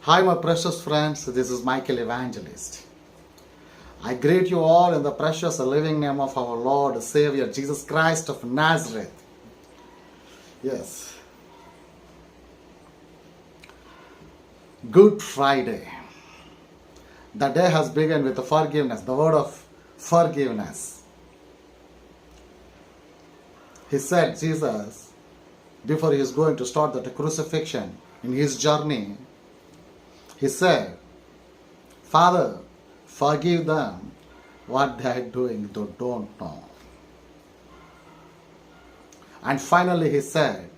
Hi, my precious friends. This is Michael Evangelist. I greet you all in the precious living name of our Lord, Savior, Jesus Christ of Nazareth. Yes. Good Friday. The day has begun with the forgiveness, the word of forgiveness. He said, Jesus, before he is going to start the crucifixion in his journey, he said, Father, forgive them what they are doing, they don't know. And finally, he said,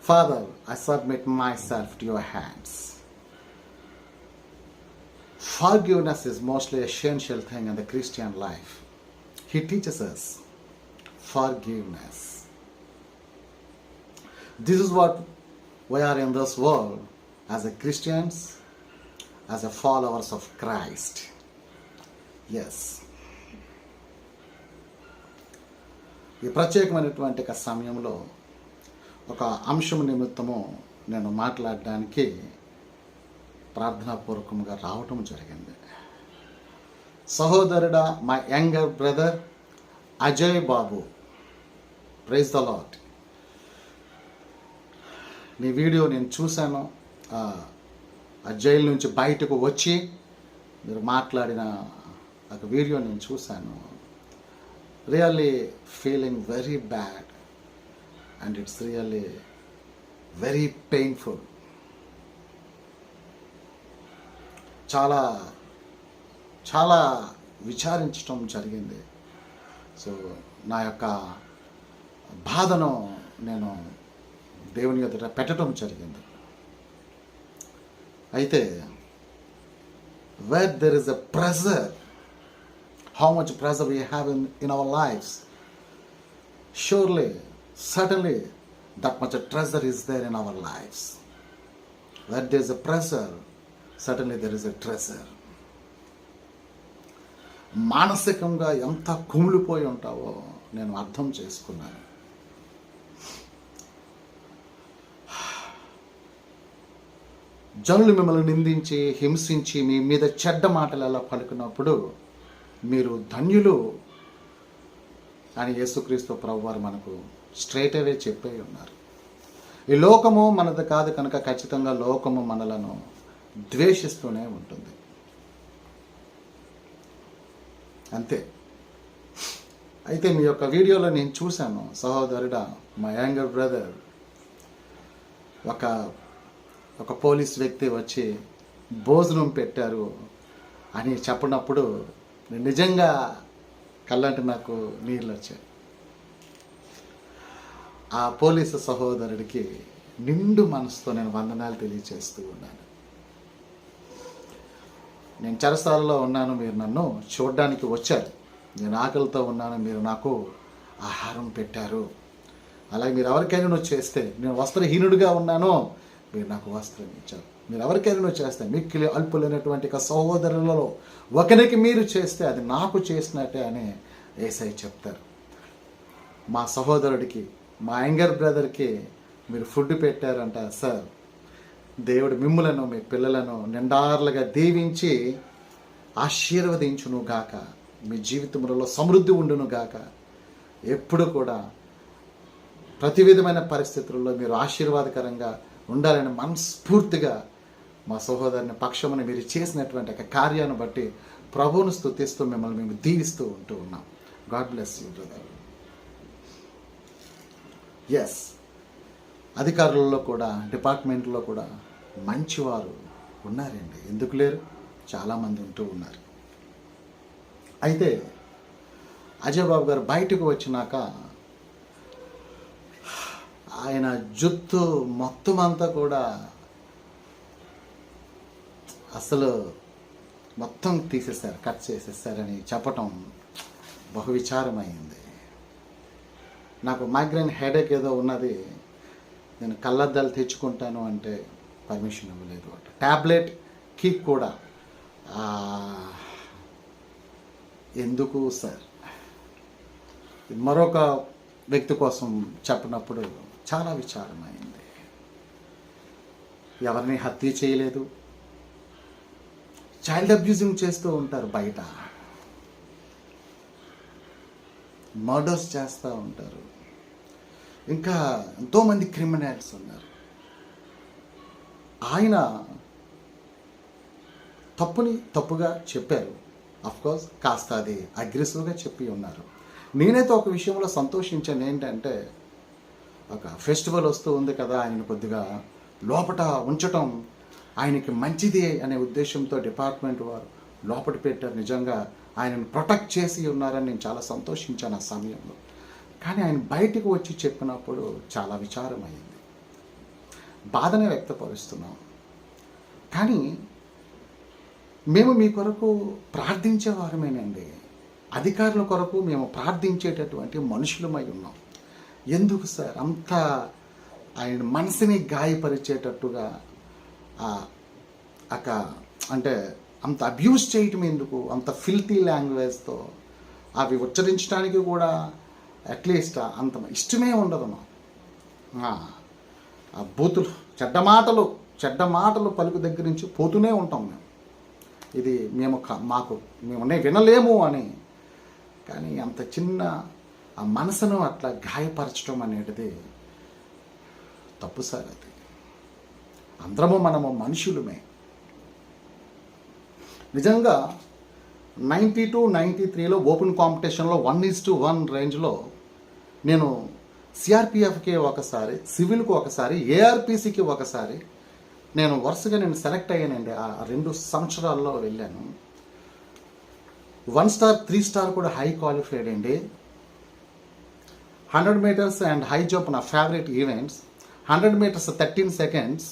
Father, I submit myself to your hands. Forgiveness is mostly essential thing in the Christian life. He teaches us forgiveness. This is what we are in this world as a Christians, as a followers of Christ. Yes ఈ ప్రత్యేకమైనటువంటి ఒక సమయంలో ఒక అంశం నిమిత్తము నేను మాట్లాడడానికి ప్రార్థనాపూర్వకంగా రావటం జరిగింది సహోదరుడా మా younger brother Ajay Babu praise the lord నీ వీడియో నేను చూశాను. ఆ ఆ జైలు నుంచి బయటకు వచ్చి మీరు మాట్లాడిన ఒక వీడియో నేను చూశాను. Really feeling very bad and it's really very painful చాలా చాలా విచారించడం జరిగింది. సో నా యొక్క బాధను నేను దేవుని ఎదుట పెట్టడం జరిగింది. అయితే where there is a pressure how much pressure we have in in our lives surely suddenly that much treasure is there in our lives where there is a pressure suddenly there is a treasure మానసికంగా ఎంత కుమిలిపోయి ఉంటావో నేను అర్థం చేసుకున్నాను. జనులు మిమ్మల్ని నిందించి హింసించి మీ మీద చెడ్డ మాటలు అలా పలుకున్నప్పుడు మీరు ధన్యులు అని యేసుక్రీస్తు ప్రభు వారు మనకు స్ట్రైట్ అవే చెప్పే ఉన్నారు. ఈ లోకము మనది కాదు కనుక ఖచ్చితంగా లోకము మనలను ద్వేషిస్తూనే ఉంటుంది. అంతే. అయితే మీ యొక్క వీడియోలో నేను చూశాను సహోదరుడా మా యాంగర్ బ్రదర్ ఒక ఒక పోలీస్ వ్యక్తి వచ్చి భోజనం పెట్టారు అని చెప్పినప్పుడు నిజంగా కళ్ళంటే నాకు నీళ్ళు వచ్చాయి. ఆ పోలీసు సహోదరుడికి నిండు మనసుతో నేను వందనాలు తెలియచేస్తూ ఉన్నాను. నేను చెరసాలలో ఉన్నాను మీరు నన్ను చూడడానికి వచ్చారు. నేను ఆకలితో ఉన్నాను మీరు నాకు ఆహారం పెట్టారు. అలాగే మీరు ఎవరికైనా నువ్వు చేస్తే నేను వస్త్రహీనుడిగా ఉన్నాను. మీరు నాకు వస్త్రం ఇచ్చారు. మీరు ఎవరికైనా చేస్తే మిక్కిలి అల్పులైనటువంటి లేనటువంటి సహోదరులలో ఒకరికి మీరు చేస్తే అది నాకు చేసినట్టే అని ఏసై చెప్తారు. మా సహోదరుడికి మా యంగర్ బ్రదర్కి మీరు ఫుడ్ పెట్టారంట సార్ దేవుడు మిమ్ములను మీ పిల్లలను నిండార్లుగా దీవించి ఆశీర్వదించును గాక. మీ జీవితంలో సమృద్ధి ఉండును గాక. ఎప్పుడు కూడా ప్రతి విధమైన పరిస్థితుల్లో మీరు ఆశీర్వాదకరంగా ఉండాలని మనస్ఫూర్తిగా మా సహోదరుని పక్షముని మీరు చేసినటువంటి ఒక కార్యాన్ని బట్టి ప్రభువును స్థుతిస్తూ మిమ్మల్ని మేము దీవిస్తూ ఉంటూ ఉన్నాం. God bless you brother. Yes అధికారులలో కూడా డిపార్ట్మెంట్లో కూడా మంచివారు ఉన్నారండి. ఎందుకు లేరు? చాలామంది ఉంటూ ఉన్నారు. అయితే అజయ్ బాబు గారు బయటకు వచ్చినాక ఆయన జుత్తు మొత్తం అంతా కూడా అసలు మొత్తం తీసేశారు కట్ చేసేసారని చెప్పటం బహువిచారమైంది నాకు మైగ్రైన్ హెడేక్ ఏదో ఉన్నది నేను కళ్ళద్దాలు తెచ్చుకుంటాను అంటే పర్మిషన్ ఇవ్వలేదు అట. ట్యాబ్లెట్కి కూడా. ఎందుకు సార్? మరొక వ్యక్తి కోసం చెప్పినప్పుడు చాలా విచారమైంది. ఎవరిని హత్య చేయలేదు. చైల్డ్ అబ్యూజింగ్ చేస్తూ ఉంటారు బయట. మర్డర్స్ చేస్తూ ఉంటారు. ఇంకా ఎంతోమంది క్రిమినల్స్ ఉన్నారు. ఆయన తప్పుని తప్పుగా చెప్పారు. కోర్స్ కాస్త అది అగ్రెసివ్గా చెప్పి ఉన్నారు. నేనైతే ఒక విషయంలో సంతోషించాను. ఏంటంటే ఒక ఫెస్టివల్ వస్తూ ఉంది కదా ఆయన కొద్దిగా లోపట ఉంచటం ఆయనకి మంచిది అనే ఉద్దేశంతో డిపార్ట్మెంట్ వారు లోపట పెట్టారు. నిజంగా ఆయనను ప్రొటెక్ట్ చేసి ఉన్నారని నేను చాలా సంతోషించాను ఆ సమయంలో. కానీ ఆయన బయటికి వచ్చి చెప్పినప్పుడు చాలా విచారమైంది బాధనే వ్యక్తపరుస్తున్నాం. కానీ మేము మీ కొరకు ప్రార్థించేవారమేనండి. అధికారుల కొరకు మేము ప్రార్థించేటటువంటి మనుషులమై ఉన్నాం. ఎందుకు సార్? అంత ఆయన మనసుని గాయపరిచేటట్టుగా ఆ ఒక అంటే అంత అబ్యూస్ చేయటం ఎందుకు? అంత ఫిల్తీ లాంగ్వేజ్తో అవి ఉచ్చరించడానికి కూడా అట్లీస్ట్ అంత ఇష్టమే ఉండదు మా ఆ బూతులు చెడ్డ మాటలు చెడ్డ మాటలు పలుకు దగ్గర నుంచి పోతూనే ఉంటాం మేము. ఇది మేము మాకు మేమునే వినలేము అని. కానీ అంత చిన్న ఆ మనసును అట్లా గాయపరచడం అనేది తప్పు సార్ అది. అందరము మనము మనుషులమే. నిజంగా నైంటీ టు నైంటీ త్రీలో ఓపెన్ కాంపిటీషన్లో వన్ ఈజ్ టు వన్ రేంజ్లో నేను సిఆర్పిఎఫ్కి ఒకసారి సివిల్కి ఒకసారి ఏఆర్పిసికి ఒకసారి నేను వరుసగా నేను సెలెక్ట్ అయ్యానండి. ఆ రెండు సంవత్సరాల్లో వెళ్ళాను. వన్ స్టార్ త్రీ స్టార్ కూడా హై క్వాలిఫైడ్ అండి. Hundred metres and high jump నా favourite events hundred metres thirteen seconds.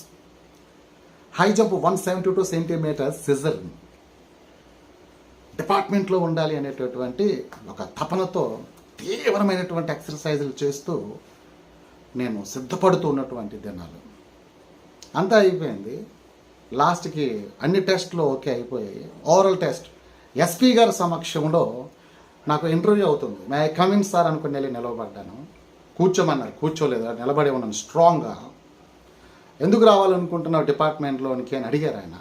High jump one seventy two centimetres scissor. డిపార్ట్మెంట్లో ఉండాలి అనేటటువంటి ఒక తపనతో తీవ్రమైనటువంటి ఎక్సర్సైజులు చేస్తూ నేను సిద్ధపడుతూ ఉన్నటువంటి దినాలు. అంతా అయిపోయింది. లాస్ట్కి అన్ని టెస్ట్లు ఓకే అయిపోయి ఓవరాల్ టెస్ట్ ఎస్పీ గారి సమక్షంలో నాకు ఇంటర్వ్యూ అవుతుంది. మే కమింగ్ సార్ అనుకుని వెళ్ళి నిలబడ్డాను. కూర్చోమన్నారు. కూర్చోలేదు. నిలబడి ఉన్నాను. స్ట్రాంగ్గా ఎందుకు రావాలనుకుంటున్నావు డిపార్ట్మెంట్లోనికి అని అడిగారు ఆయన.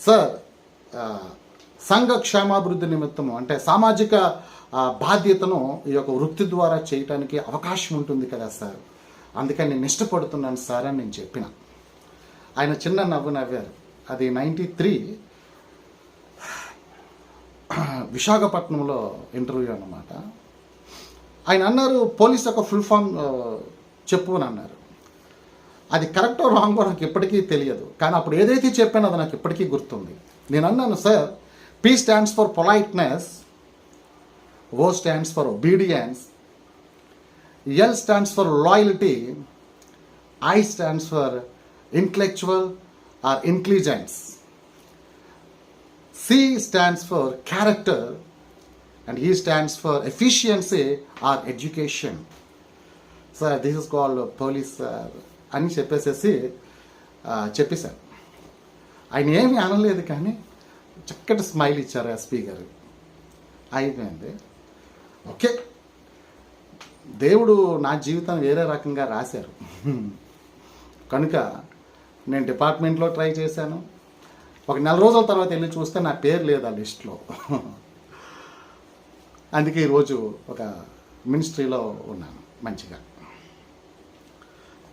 సార్ సంఘ క్షేమాభివృద్ధి నిమిత్తము అంటే సామాజిక బాధ్యతను ఈ యొక్క వృత్తి ద్వారా చేయటానికి అవకాశం ఉంటుంది కదా సార్ అందుకని నేను ఇష్టపడుతున్నాను సార్ అని నేను చెప్పిన. ఆయన చిన్న నవ్వు నవ్వారు. అది నైంటీ త్రీ విశాఖపట్నంలో ఇంటర్వ్యూ అన్నమాట. ఆయన అన్నారు పోలీస్ యొక్క ఫుల్ ఫామ్ చెప్పు అని అన్నారు. అది కరెక్టో రాంగో నాకు ఇప్పటికీ తెలియదు. కానీ అప్పుడు ఏదైతే చెప్పానో అది నాకు ఇప్పటికీ గుర్తుంది. నేను అన్నాను sir P stands for politeness O stands for obedience L stands for loyalty I stands for intellectual R intelligence C stands for character and E stands for efficiency or education. Sir this is called police అని చెప్పేసేసి చెప్పేశారు. ఆయన ఏమీ అనలేదు కానీ చక్కటి smile ఇచ్చారు SP గారు అయిపోయింది. ఓకే. దేవుడు నా జీవితం వేరే రకంగా రాశారు. కనుక నేను డిపార్ట్మెంట్లో ట్రై చేశాను. ఒక నెల రోజుల తర్వాత వెళ్ళి చూస్తే నా పేరు లేదు ఆ లిస్ట్లో. అందుకే ఈరోజు ఒక మినిస్ట్రీలో ఉన్నాను మంచిగా.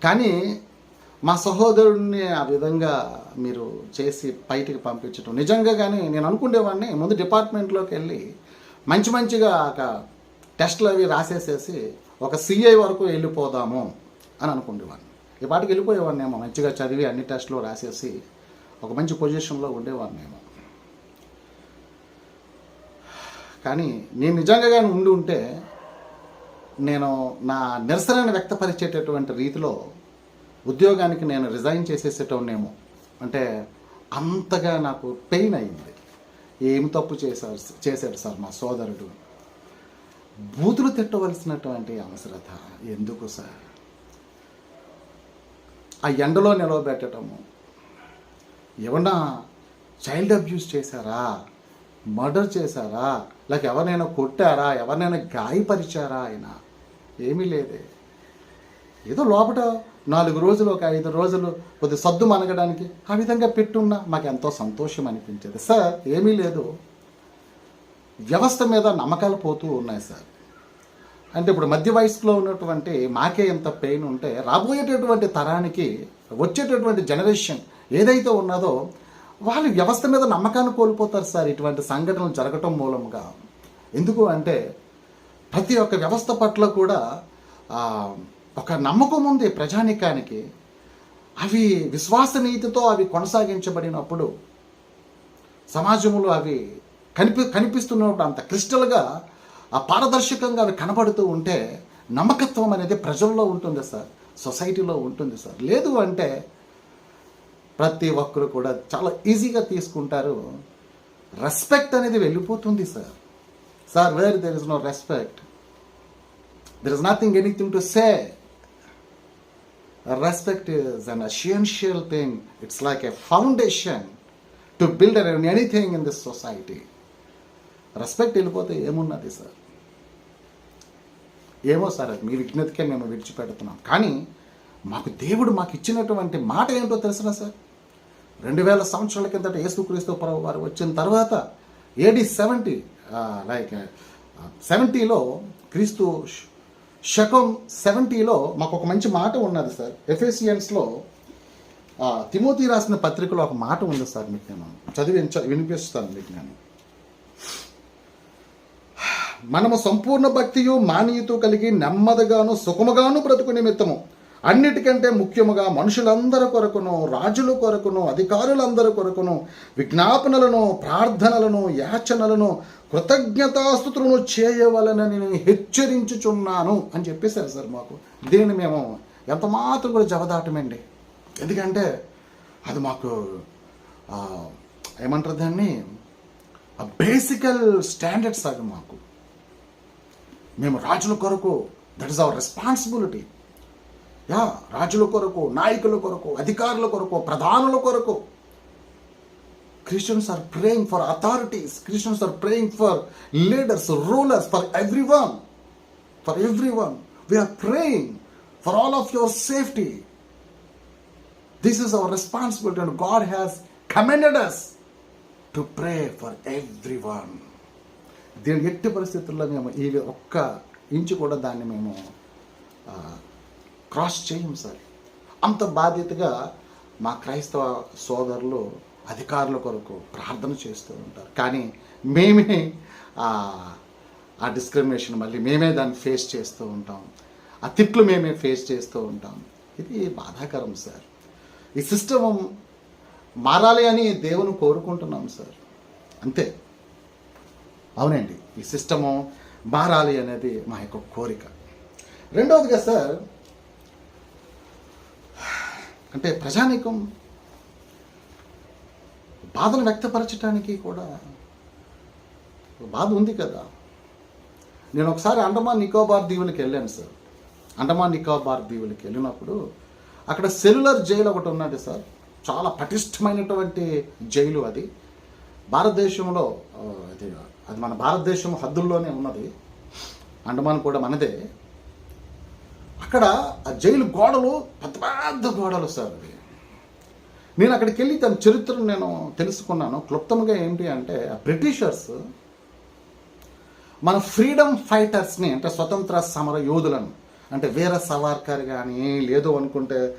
కానీ మా సహోదరుడిని ఆ విధంగా మీరు చేసి బయటికి పంపించడం నిజంగా కానీ నేను అనుకునేవాడిని ముందు డిపార్ట్మెంట్లోకి వెళ్ళి మంచి మంచిగా ఒక టెస్ట్లు అవి రాసేసేసి ఒక సిఐ వరకు వెళ్ళిపోదాము అని అనుకునేవాడిని. ఈ పాటికి వెళ్ళిపోయేవాడిని ఏమో మంచిగా చదివి అన్ని టెస్ట్లు రాసేసి ఒక మంచి పొజిషన్లో ఉండేవాడిని నేను కానీ నేను నిజంగా కానీ ఉండి ఉంటే నేను నా నిరసనను వ్యక్తపరిచేటటువంటి రీతిలో ఉద్యోగానికి నేను రిజైన్ చేసేసేటోనేమో అంటే అంతగా నాకు పెయిన్ అయింది. ఏం తప్పు చేశారు చేశాడు సార్ మా సోదరుడు? బూతులు తిట్టవలసినటువంటి అవసరత ఎందుకు సార్? ఆ ఎండలో నిలవబెట్టడము ఏమన్నా చైల్డ్ అబ్యూస్ చేశారా? మర్డర్ చేశారా? లేక ఎవరినైనా కొట్టారా? ఎవరినైనా గాయపరిచారా ఆయన? ఏమీ లేదే. ఏదో లోపల నాలుగు రోజులు ఒక ఐదు రోజులు కొద్ది సద్దు మనగడానికి ఆ విధంగా పెట్టున్నా మాకు ఎంతో సంతోషం అనిపించేది. సార్ ఏమీ లేదు. వ్యవస్థ మీద నమ్మకాలు పోతూ ఉన్నాయి సార్. అంటే ఇప్పుడు మధ్య వయసులో ఉన్నటువంటి మాకే ఎంత పెయిన్ ఉంటే రాబోయేటటువంటి తరానికి వచ్చేటటువంటి జనరేషన్ ఏదైతే ఉన్నదో వాళ్ళు వ్యవస్థ మీద నమ్మకాన్ని కోల్పోతారు సార్. ఇటువంటి సంఘటనలు జరగటం మూలంగా. ఎందుకు అంటే ప్రతి ఒక్క వ్యవస్థ పట్ల కూడా ఒక నమ్మకం ఉంది ప్రజానికానికి. అవి విశ్వాసనీయతతో అవి కొనసాగించబడినప్పుడు సమాజంలో అవి కనిపి కనిపిస్తున్నప్పుడు అంత క్రిస్టల్గా ఆ పారదర్శకంగా అవి కనబడుతూ ఉంటే నమ్మకత్వం అనేది ప్రజల్లో ఉంటుంది సార్. సొసైటీలో ఉంటుంది సార్. లేదు అంటే ప్రతి ఒక్కరు కూడా చాలా ఈజీగా తీసుకుంటారు. రెస్పెక్ట్ అనేది వెళ్ళిపోతుంది sir. Sir where there is no respect there is nothing anything to say respect is an essential thing it's like a foundation to build an anything in this society respect వెళ్ళిపోతే ఏమున్నది sir? ఏమో sir అది మీ విజ్ఞతకే మేము విడిచిపెడుతున్నాం. కానీ మాకు దేవుడు మాకు ఇచ్చినటువంటి మాట ఏంటో తెలుసునా సార్? రెండు వేల సంవత్సరాల కిందట యేసుక్రీస్తు ప్రభు వారు వచ్చిన తర్వాత ఏడి సెవెంటీ లైక్ సెవెంటీలో క్రీస్తు శకం సెవెంటీలో మాకు ఒక మంచి మాట ఉన్నది సార్. ఎఫెసియన్స్లో తిమోతి రాసిన పత్రికలో ఒక మాట ఉంది సార్ మీకు నేను చదివి వినిపిస్తాను మీకు నేను. మనము సంపూర్ణ భక్తియు మానీయత కలిగి నెమ్మదిగాను సుఖముగాను బ్రతుకు నిమిత్తము. అన్నిటికంటే ముఖ్యముగా మనుషులందరి కొరకును రాజుల కొరకును అధికారులందరి కొరకును విజ్ఞాపనలను ప్రార్థనలను యాచనలను కృతజ్ఞతాస్థుతులను చేయవలనని నేను హెచ్చరించుచున్నాను అని చెప్పేశారు సార్ మాకు. దీన్ని మేము ఎంతమాత్రం కూడా జవదాటమండి. ఎందుకంటే అది మాకు ఏమంటారు దాన్ని? బేసికల్ స్టాండర్డ్స్ అవి మాకు. మేము రాజుల కొరకు that is our responsibility. Yeah రాజుల కొరకు నాయకుల కొరకు అధికారుల కొరకు ప్రధానుల కొరకు. Christians are praying for authorities Christians are praying for leaders rulers for every one for every one we are praying for all of your safety this is our responsibility and God has commanded us to pray for every one దీని ఎట్టి పరిస్థితుల్లో మేము ఈ ఒక్క inch కూడా దాన్ని మేము cross చేయం సార్ అంత బాధ్యతగా మా క్రైస్తవ సోదరులు అధికారుల కొరకు ప్రార్థన చేస్తూ ఉంటారు. కానీ మేమే ఆ ఆ డిస్క్రిమినేషన్ మళ్ళీ మేమే దాన్ని ఫేస్ చేస్తూ ఉంటాం. ఆ తిట్లు మేమే ఫేస్ చేస్తూ ఉంటాం. ఇది బాధాకరం సార్ ఈ సిస్టమ్ మారాలి అని దేవుని కోరుకుంటున్నాం సార్ అంతే. అవునండి ఈ సిస్టము మారాలి అనేది మా యొక్క కోరిక. రెండవదిగా సార్ అంటే ప్రజానీకం బాధను వ్యక్తపరచడానికి కూడా బాధ ఉంది కదా. నేను ఒకసారి అండమాన్ నికోబార్ దీవులకి వెళ్ళాను సార్. అండమాన్ నికోబార్ దీవులకి వెళ్ళినప్పుడు అక్కడ సెల్యులర్ జైలు ఒకటి ఉన్నది సార్. చాలా పటిష్టమైనటువంటి జైలు అది. భారతదేశంలో అది అది మన భారతదేశం హద్దుల్లోనే ఉన్నది. అండమాన్ కూడా మనదే. అక్కడ ఆ జైలు గోడలు పెద్ద పెద్ద గోడలు సార్ అవి. నేను అక్కడికి వెళ్ళి తన చరిత్రను నేను తెలుసుకున్నాను. క్లుప్తంగా ఏంటి అంటే ఆ బ్రిటిషర్స్ మన ఫ్రీడమ్ ఫైటర్స్ని అంటే స్వతంత్ర సమర యోధులను అంటే వీర సవార్కర్ కానీ లేదు అనుకుంటే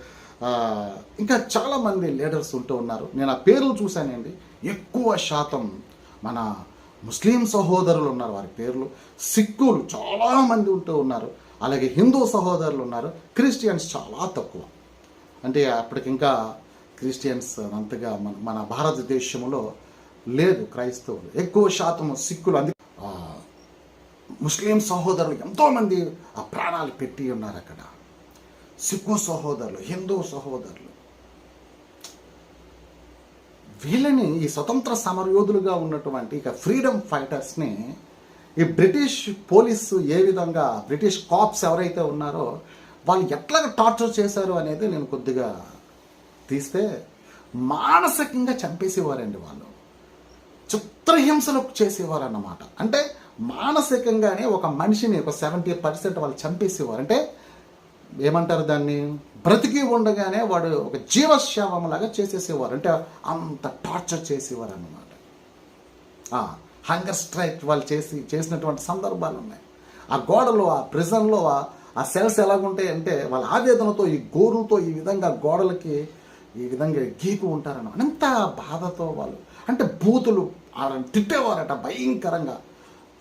ఇంకా చాలామంది లీడర్స్ ఉంటూ ఉన్నారు. నేను ఆ పేర్లు చూశానండి. ఎక్కువ శాతం మన ముస్లిం సహోదరులు ఉన్నారు వారి పేర్లు. సిక్కులు చాలామంది ఉంటూ ఉన్నారు. అలాగే హిందూ సహోదరులు ఉన్నారు. క్రిస్టియన్స్ చాలా తక్కువ. అంటే అప్పటికి ఇంకా క్రిస్టియన్స్ అంతగా మన మన భారతదేశంలో లేదు క్రైస్తవులు. ఎక్కువ శాతం సిక్కులు అంది ముస్లిం సహోదరులు ఎంతోమంది ఆ ప్రాణాలు పెట్టి ఉన్నారు అక్కడ. సిక్కు సహోదరులు హిందూ సహోదరులు. వీళ్ళని ఈ స్వతంత్ర సమరయోధులుగా ఉన్నటువంటి ఇక ఫ్రీడమ్ ఫైటర్స్ని ఈ బ్రిటిష్ పోలీసు ఏ విధంగా బ్రిటిష్ కాప్స్ ఎవరైతే ఉన్నారో వాళ్ళు ఎట్లా టార్చర్ చేశారు అనేది నేను కొద్దిగా తీస్తే మానసికంగా చంపేసేవారండి వాళ్ళు. చిత్రహింసలు చేసేవారు అన్నమాట అంటే మానసికంగానే ఒక మనిషిని ఒక సెవెంటీ పర్సెంట్ వాళ్ళు చంపేసేవారు. అంటే ఏమంటారు దాన్ని? బ్రతికి ఉండగానే వాడు ఒక జీవశావం లాగా చేసేసేవారు. అంటే అంత టార్చర్ చేసేవారు అన్నమాట హంగర్ స్ట్రైక్ వాళ్ళు చేసి చేసినటువంటి సందర్భాలు ఉన్నాయి ఆ గోడలో ఆ ప్రిజన్లో ఆ సెల్స్ ఎలాగుంటాయి అంటే వాళ్ళ ఆవేదనతో ఈ గోరులతో ఈ విధంగా గోడలకి ఈ విధంగా గీకు ఉంటారన్నమాట. అంత బాధతో వాళ్ళు. అంటే బూతులు వాళ్ళని తిట్టేవారట భయంకరంగా.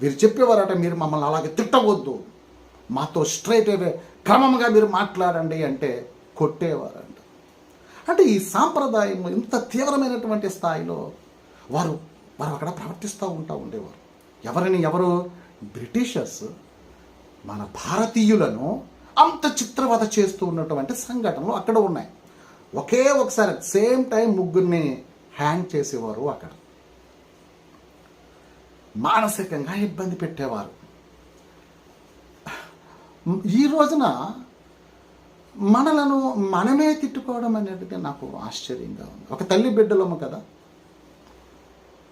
వీరు చెప్పేవారట మీరు మమ్మల్ని అలాగే తిట్టవద్దు. మాతో స్ట్రైట్ అవే క్రమంగా మీరు మాట్లాడండి అంటే కొట్టేవారంట. అంటే ఈ సాంప్రదాయం ఇంత తీవ్రమైనటువంటి స్థాయిలో వారు మనం అక్కడ ప్రవర్తిస్తూ ఉంటా ఉండేవారు. ఎవరిని ఎవరు? బ్రిటిషర్స్ మన భారతీయులను అంత చిత్రవత చేస్తూ ఉన్నటువంటి సంఘటనలు అక్కడ ఉన్నాయి. ఒకే ఒకసారి సేమ్ టైం ముగ్గురిని హ్యాంగ్ చేసేవారు అక్కడ. మానసికంగా ఇబ్బంది పెట్టేవారు. ఈ రోజున మనలను మనమే తిట్టుకోవడం అనేది నాకు ఆశ్చర్యంగా ఉంది. ఒక తల్లి బిడ్డలము కదా.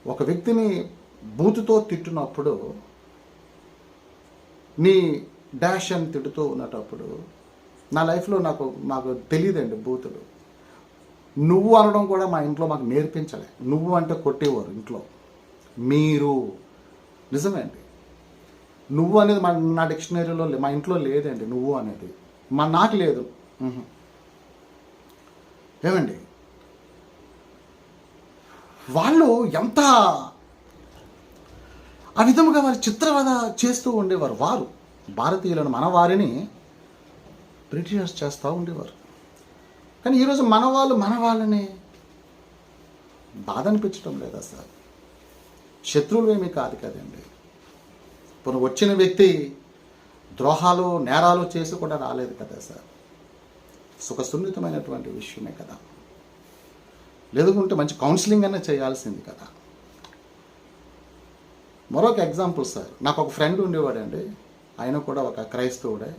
ఒక వ్యక్తిని బూతుతో తిట్టినప్పుడు నీ డాష్ అని తిడుతూ ఉన్నటప్పుడు నా లైఫ్లో నాకు నాకు తెలియదండి బూతులు. నువ్వు అనడం కూడా మా ఇంట్లో మాకు నేర్పించలే. నువ్వు అంటే కొట్టేవారు ఇంట్లో. మీరు. నిజమే అండి. నువ్వు అనేది మా నా డిక్షనరీలో మా ఇంట్లో లేదండి నువ్వు అనేది. మా నాకు లేదు. ఏమండి? వాళ్ళు ఎంత ఆ విధముగా వారి చిత్రవద చేస్తూ ఉండేవారు. వారు భారతీయులను మన వారిని బ్రిటిషర్స్ చేస్తూ ఉండేవారు. కానీ ఈరోజు మన వాళ్ళు మన వాళ్ళని బాధ అనిపించడం లేదా సార్? శత్రువులు ఏమీ కాదు కదండి. ఇప్పుడు వచ్చిన వ్యక్తి ద్రోహాలు నేరాలు చేసి కూడా రాలేదు కదా సార్. సుఖ సున్నితమైనటువంటి విషయమే కదా. లేదుకుంటే మంచి కౌన్సిలింగ్ అనే చేయాల్సింది కదా. మరొక ఎగ్జాంపుల్ సార్. నాకు ఒక ఫ్రెండ్ ఉండేవాడండి. ఆయన కూడా ఒక క్రైస్తవుడే.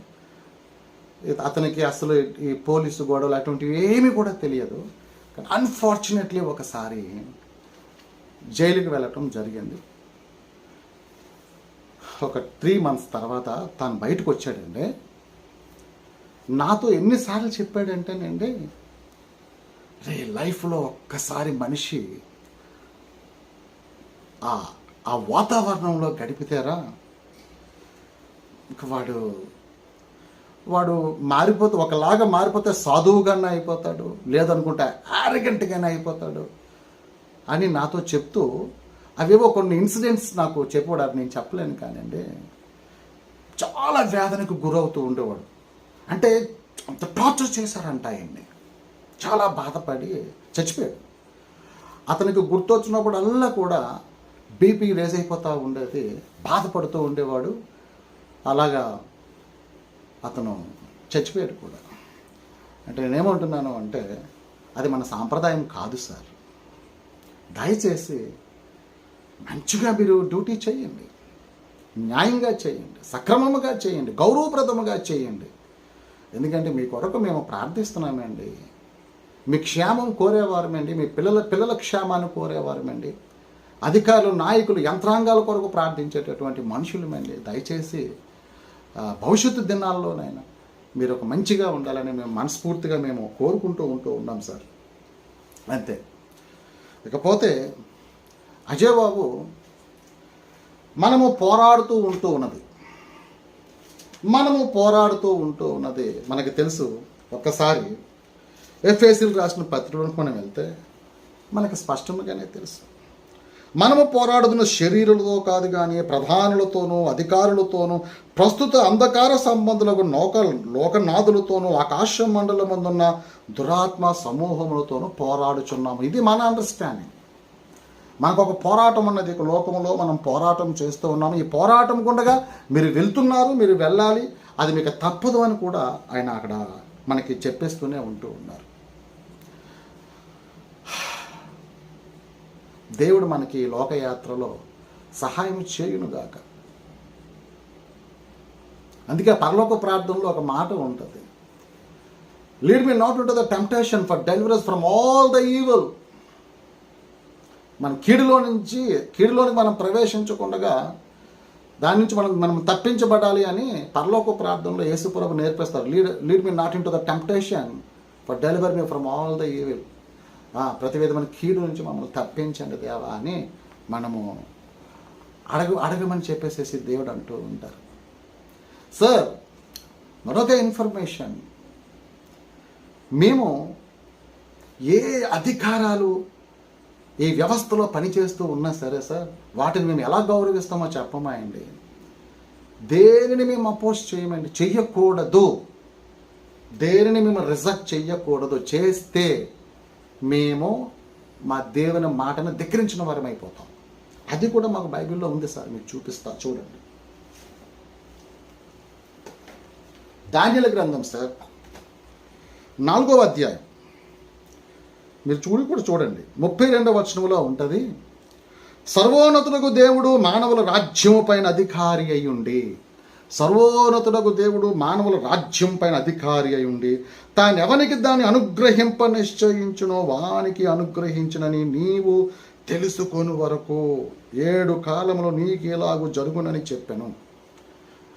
అతనికి అసలు ఈ పోలీసు గొడవలు అటువంటివి ఏమీ కూడా తెలియదు. కానీ అన్ఫార్చునేట్లీ ఒకసారి జైలుకి వెళ్ళటం జరిగింది. ఒక త్రీ మంత్స్ తర్వాత తాను బయటకు వచ్చాడండి నాతో ఎన్నిసార్లు చెప్పాడంటేనండి రే లైఫ్లో ఒక్కసారి మనిషి ఆ ఆ వాతావరణంలో గడిపితేరా ఇంక వాడు వాడు మారిపోతే ఒకలాగా మారిపోతే సాధువుగానే అయిపోతాడు లేదనుకుంటే ఆరగంటగానే అయిపోతాడు అని నాతో చెప్తూ అవేవో కొన్ని ఇన్సిడెంట్స్ నాకు చెప్పేవాడు నేను చెప్పలేను కానండి. చాలా వేదనకు గురవుతూ ఉండేవాడు. అంటే అంత టార్చర్ చేశారంట ఆయన్ని. చాలా బాధపడి చచ్చిపోయాడు. అతనికి గుర్తొచ్చినప్పుడల్లా కూడా బీపీ రేజ్ అయిపోతూ ఉండేది బాధపడుతూ ఉండేవాడు. అలాగా అతను చచ్చిపోయాడు కూడా. అంటే నేనేమంటున్నాను అంటే అది మన సాంప్రదాయం కాదు సార్. దయచేసి మంచిగా మీరు డ్యూటీ చేయండి. న్యాయంగా చేయండి. సక్రమముగా చేయండి. గౌరవప్రదముగా చేయండి. ఎందుకంటే మీ కొరకు మేము ప్రార్థిస్తున్నామండి. మీ క్షేమం కోరేవారమండి మీ పిల్లల పిల్లల క్షేమాన్ని కోరేవారమండి. అధికారులు నాయకులు యంత్రాంగాల కొరకు ప్రార్థించేటటువంటి మనుషులమండి. దయచేసి భవిష్యత్తు దినాల్లోనైనా మీరు ఒక మంచిగా ఉండాలని మేము మనస్ఫూర్తిగా మేము కోరుకుంటూ ఉంటూ ఉన్నాం సార్. అంతే. ఇకపోతే అజయ్ బాబు మనము పోరాడుతూ ఉంటూ ఉన్నది. మనము పోరాడుతూ ఉంటూ ఉన్నది. మనకి తెలుసు ఒక్కసారి ఎఫ్ఏసీలు రాసిన పత్రికలకు మనం వెళ్తే మనకి స్పష్టంగానే తెలుసు. మనము పోరాడుతున్న శరీరులతో కాదు కానీ ప్రధానులతోనూ అధికారులతోనూ ప్రస్తుత అంధకార సంబంధులకు నౌక లోకనాథులతోనూ ఆకాశ మండలమందున్న దురాత్మ సమూహములతోనూ పోరాడుచున్నాము. ఇది మన అండర్స్టాండింగ్ మనకు ఒక పోరాటం ఉన్నది. లోకంలో మనం పోరాటం చేస్తూ ఉన్నాము. ఈ పోరాటం గుండగా మీరు వెళ్తున్నారు మీరు వెళ్ళాలి. అది మీకు తప్పదు అని కూడా ఆయన అక్కడ మనకి చెప్పేస్తూనే ఉంటూ ఉన్నారు. దేవుడు మనకి లోకయాత్రలో సహాయం చేయునుగాక. అందుకే పరలోక ప్రార్థనలో ఒక మాట ఉంటుంది. Lead me not unto the temptation for deliver us from all the evil మన కీడులో నుంచి కీడులోనికి మనం ప్రవేశించకుండా దాని నుంచి మనం మనం తప్పించబడాలి అని పరలోక ప్రార్థనలో యేసుప్రభు నేర్పిస్తారు. Lead lead me not into the temptation for deliver me from all the evil ప్రతి విధమైన కీడు నుంచి మమ్మల్ని తప్పించండి దేవా అని మనము అడగ అడగమని చెప్పేసేసి దేవుడు అంటూ ఉంటారు. సార్ మరొక ఇన్ఫర్మేషన్. మేము ఏ అధికారాలు ఈ వ్యవస్థలో పనిచేస్తూ ఉన్నా సరే సార్ వాటిని మేము ఎలా గౌరవిస్తామో చెప్పమాయండి దేనిని మేము అపోజ్ చేయమండి? చెయ్యకూడదు. దేనిని మేము రిజెక్ట్ చెయ్యకూడదు? చేస్తే మేము మా దేవుని మాటను ధిక్కరించిన వారం అయిపోతాం. అది కూడా మాకు బైబిల్లో ఉంది సార్ మీకు చూపిస్తా చూడండి. ధాన్యాల గ్రంథం సార్ నాలుగవ అధ్యాయం. మీరు చూడి కూడా చూడండి. ముప్పై రెండవ వచనంలో ఉంటుంది సర్వోన్నతులకు దేవుడు మానవుల రాజ్యము పైన అధికారి అయి ఉండి సర్వోన్నతుడకు దేవుడు మానవుల రాజ్యం పైన అధికారి అయి ఉండి తానెవనికి దాన్ని అనుగ్రహింప నిశ్చయించునో వానికి అనుగ్రహించినని నీవు తెలుసుకొని వరకు ఏడు కాలంలో నీకు ఇలాగ జరుగునని చెప్పాను.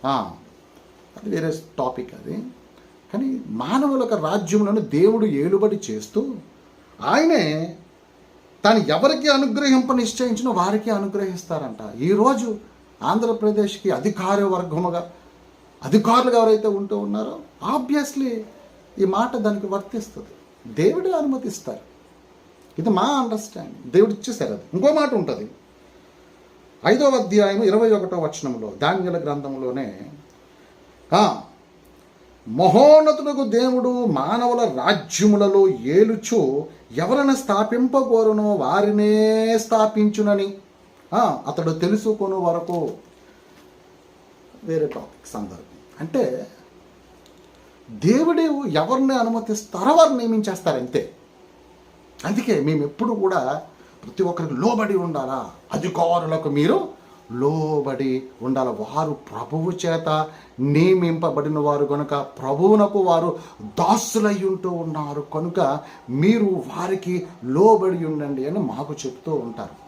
అది వేరే టాపిక్ అది. కానీ మానవుల రాజ్యములను దేవుడు ఏలుబడి చేస్తూ ఆయనే తాను ఎవరికి అనుగ్రహింప నిశ్చయించినో వారికి అనుగ్రహిస్తారంట. ఈరోజు ఆంధ్రప్రదేశ్కి అధికార వర్గముగా అధికారులుగా ఎవరైతే ఉంటూ ఉన్నారో ఆబ్వియస్లీ ఈ మాట దానికి వర్తిస్తుంది. దేవుడే అనుమతిస్తారు. ఇది మా అండర్స్టాండింగ్ దేవుడు ఇచ్చేసారు అది. ఇంకో మాట ఉంటుంది. ఐదవ అధ్యాయం ఇరవై ఒకటో వచనంలో ధాన్యుల గ్రంథంలోనే మహోన్నతులకు దేవుడు మానవుల రాజ్యములలో ఏలుచు ఎవరిని స్థాపింపగోరునో వారినే స్థాపించునని అతడు తెలుసుకొని వరకు వేరే టాపిక్ సందర్భం. అంటే దేవుడే ఎవరిని అనుమతిస్తారో వారు నియమించేస్తారు అంతే అందుకే మేము ఎప్పుడు కూడా ప్రతి ఒక్కరికి లోబడి ఉండాలా? అధికారులకు మీరు లోబడి ఉండాలి? వారు ప్రభువు చేత నియమింపబడిన వారు కనుక ప్రభువునకు వారు దాసులై ఉంటూ ఉన్నారు. కనుక మీరు వారికి లోబడి ఉండండి అని మాకు చెప్తూ ఉంటారు.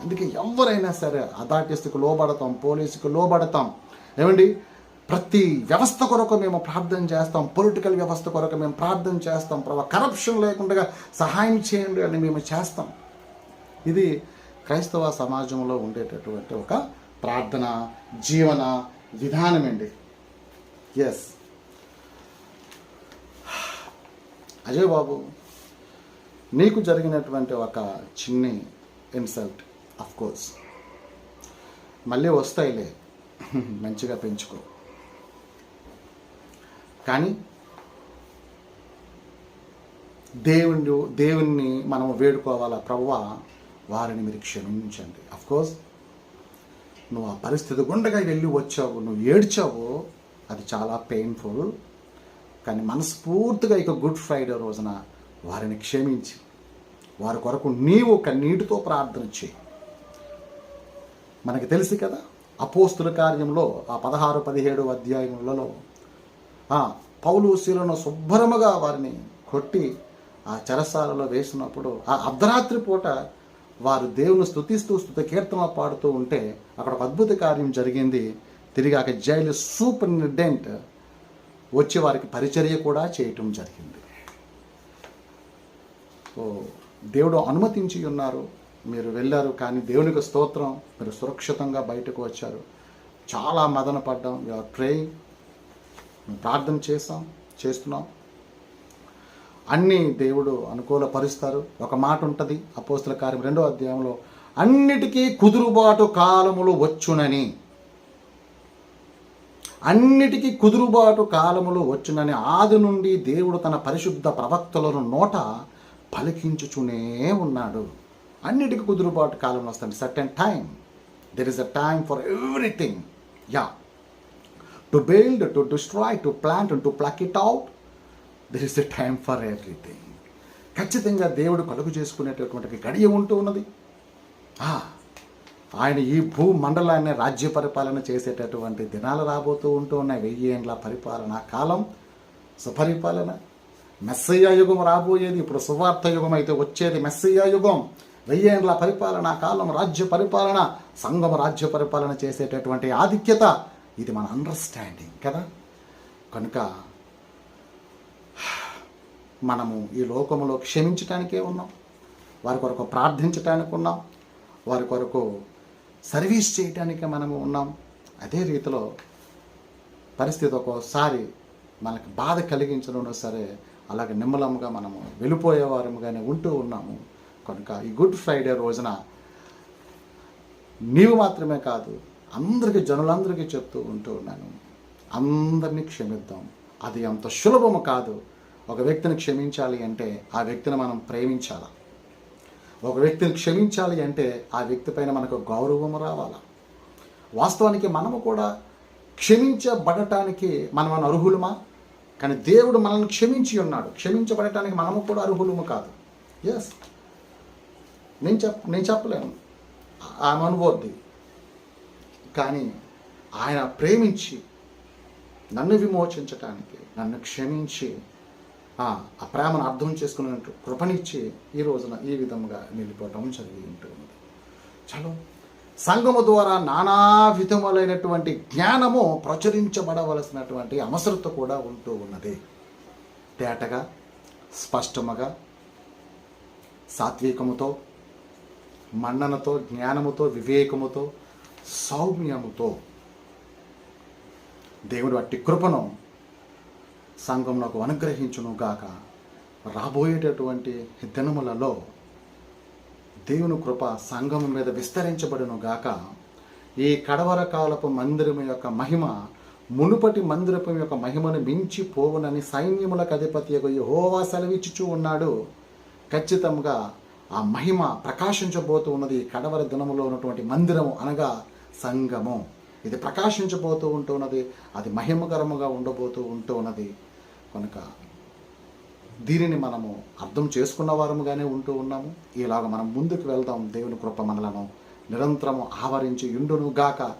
అందుకే ఎవరైనా సరే అథారిటీస్కి లోబడతాం పోలీసుకు లోబడతాం. ఏమండి? ప్రతి వ్యవస్థ కొరకు మేము ప్రార్థన చేస్తాం పొలిటికల్ వ్యవస్థ కొరకు మేము ప్రార్థన చేస్తాం ప్రభా కరప్షన్ లేకుండా సహాయం చేయండి అని మేము చేస్తాం. ఇది క్రైస్తవ సమాజంలో ఉండేటటువంటి ఒక ప్రార్థన జీవన విధానం అండి. ఎస్ అజయ్ బాబు నీకు జరిగినటువంటి ఒక చిన్ని ఇన్సల్ట్ కోర్స్ మళ్ళీ వస్తాయిలే. మంచిగా పెంచుకో. కానీ దేవుని దేవుణ్ణి మనం వేడుకోవాలా? ప్రవ్వా వారిని మీరు క్షమించండి. అఫ్ కోర్స్ నువ్వు ఆ పరిస్థితి గుండగా వెళ్ళి వచ్చావు నువ్వు ఏడ్చావు అది చాలా పెయిన్ఫుల్ కానీ మనస్ఫూర్తిగా ఇక గుడ్ ఫ్రైడే రోజున వారిని క్షమించి వారి కొరకు నీవు కన్నీటితో ప్రార్థన చేయి. మనకి తెలుసు కదా అపోస్తుల కార్యంలో ఆ పదహారు పదిహేడు అధ్యాయములలో పౌలు శీలను శుభ్రముగా వారిని కొట్టి ఆ చెరసాలలో వేసినప్పుడు ఆ అర్ధరాత్రి పూట వారు దేవుని స్థుతిస్తూ స్థుతి కీర్తన పాడుతూ ఉంటే అక్కడ ఒక అద్భుత కార్యం జరిగింది. తిరిగి అక్కడ జైలు సూపరింటెండెంట్ వచ్చి వారికి పరిచర్య కూడా చేయటం జరిగింది. దేవుడు అనుమతించి ఉన్నారు. మీరు వెళ్ళారు కానీ దేవునికి స్తోత్రం మీరు సురక్షితంగా బయటకు వచ్చారు. చాలా మదన పడ్డాం. యూఆర్ ప్రేయింగ్ ప్రార్థన చేస్తాం చేస్తున్నాం. అన్నీ దేవుడు అనుకూలపరుస్తారు. ఒక మాట ఉంటుంది అపోస్తుల కార్యం రెండో అధ్యాయంలో అన్నిటికీ కుదురుబాటు కాలములు వచ్చునని. అన్నిటికీ కుదురుబాటు కాలములు వచ్చునని ఆది నుండి దేవుడు తన పరిశుద్ధ ప్రవక్తలను నోట పలికించుచునే ఉన్నాడు. అన్నిటికీ కుదురుబాటు కాలం వస్తుంది. Certain time there is a time for everything yeah to build to destroy to plant to pluck it out there is a time for everything ఖచ్చితంగా దేవుడు కలుగు చేసుకునేటటువంటి గడియ ఉంటూ ఉన్నది. ఆయన ఈ భూ మండలాన్ని రాజ్య పరిపాలన చేసేటటువంటి దినాలు రాబోతూ ఉంటూ ఉన్నాయి. వెయ్యి ఏండ్ల పరిపాలన కాలం సుపరిపాలన. మెస్సయ్య యుగం రాబోయేది. ఇప్పుడు సువార్త యుగం అయితే వచ్చేది మెస్సయ్య యుగం. వెయ్యేండ్ల పరిపాలన కాలం రాజ్య పరిపాలన సంఘం రాజ్య పరిపాలన చేసేటటువంటి ఆధిక్యత ఇది మన అండర్స్టాండింగ్ కదా? కనుక మనము ఈ లోకములో క్షమించటానికే ఉన్నాం వారి కొరకు ప్రార్థించటానికి ఉన్నాం వారి కొరకు సర్వీస్ చేయటానికే మనము ఉన్నాం. అదే రీతిలో పరిస్థితి ఒక్కోసారి మనకు బాధ కలిగించడం సరే అలాగే నిమ్మలంగా మనము వెళ్ళిపోయేవారముగానే ఉంటూ ఉన్నాము. కనుక ఈ గుడ్ ఫ్రైడే రోజున నీవు మాత్రమే కాదు అందరికీ జనులందరికీ చెప్తూ ఉంటూ ఉన్నాను. అందరినీ క్షమిద్దాం. అది అంత సులభము కాదు. ఒక వ్యక్తిని క్షమించాలి అంటే ఆ వ్యక్తిని మనం ప్రేమించాలా? ఒక వ్యక్తిని క్షమించాలి అంటే ఆ వ్యక్తి పైన మనకు గౌరవం రావాలా? వాస్తవానికి మనము కూడా క్షమించబడటానికి మనం మన అర్హులమా? కానీ దేవుడు మనల్ని క్షమించి ఉన్నాడు. క్షమించబడటానికి మనము కూడా అర్హులము కాదు. ఎస్ నేను చెప్ నేను చెప్పలేను. ఆమె అనుభూతి కానీ ఆయన ప్రేమించి నన్ను విమోచించటానికి నన్ను క్షమించి ఆ ప్రేమను అర్థం చేసుకున్నట్టు కృపనిచ్చి ఈ రోజున ఈ విధంగా నిలిపోవటం జరిగి ఉంటుంది చలో సంఘము ద్వారా నానా విధములైనటువంటి జ్ఞానము ప్రచురించబడవలసినటువంటి అవసరత కూడా ఉంటూ ఉన్నది. తేటగా స్పష్టముగా సాత్వికముతో మన్ననతో జ్ఞానముతో వివేకముతో సౌమ్యముతో దేవుడు అట్టి కృపను సంఘంలోకి అనుగ్రహించును గాక రాబోయేటటువంటి దినములలో దేవుని కృప సంఘం మీద విస్తరించబడును గాక ఈ కడవర కాలపు మందిరం యొక్క మహిమ మునుపటి మందిరపు యొక్క మహిమను మించి పోవునని సైన్యములకు అధిపతి యెహోవా సెలవిచ్చుచూ ఉన్నాడు. ఖచ్చితంగా ఆ మహిమ ప్రకాశించబోతూ ఉన్నది కడవరి దినములో ఉన్నటువంటి మందిరము అనగా సంఘము ఇది ప్రకాశించబోతూ ఉంటున్నది అది మహిమకరముగా ఉండబోతూ ఉంటూ ఉన్నది. కనుక దీనిని మనము అర్థం చేసుకున్న వారముగానే ఉంటూ ఉన్నాము. ఇలాగ మనం ముందుకు వెళ్దాం. దేవుని కృప మనలను నిరంతరము ఆవరించి ఇండును గాక.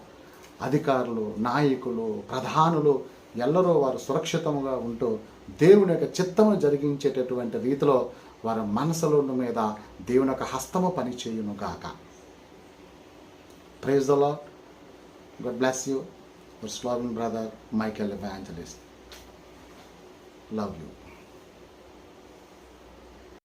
అధికారులు నాయకులు ప్రధానులు ఎల్లరూ వారు సురక్షితముగా ఉంటూ దేవుని యొక్క చిత్తము జరిగించేటటువంటి రీతిలో వారి మనసులను మీద దేవుని యొక్క హస్తము పనిచేయును గాక praise the lord God bless you slogan brother Michael evangelist love you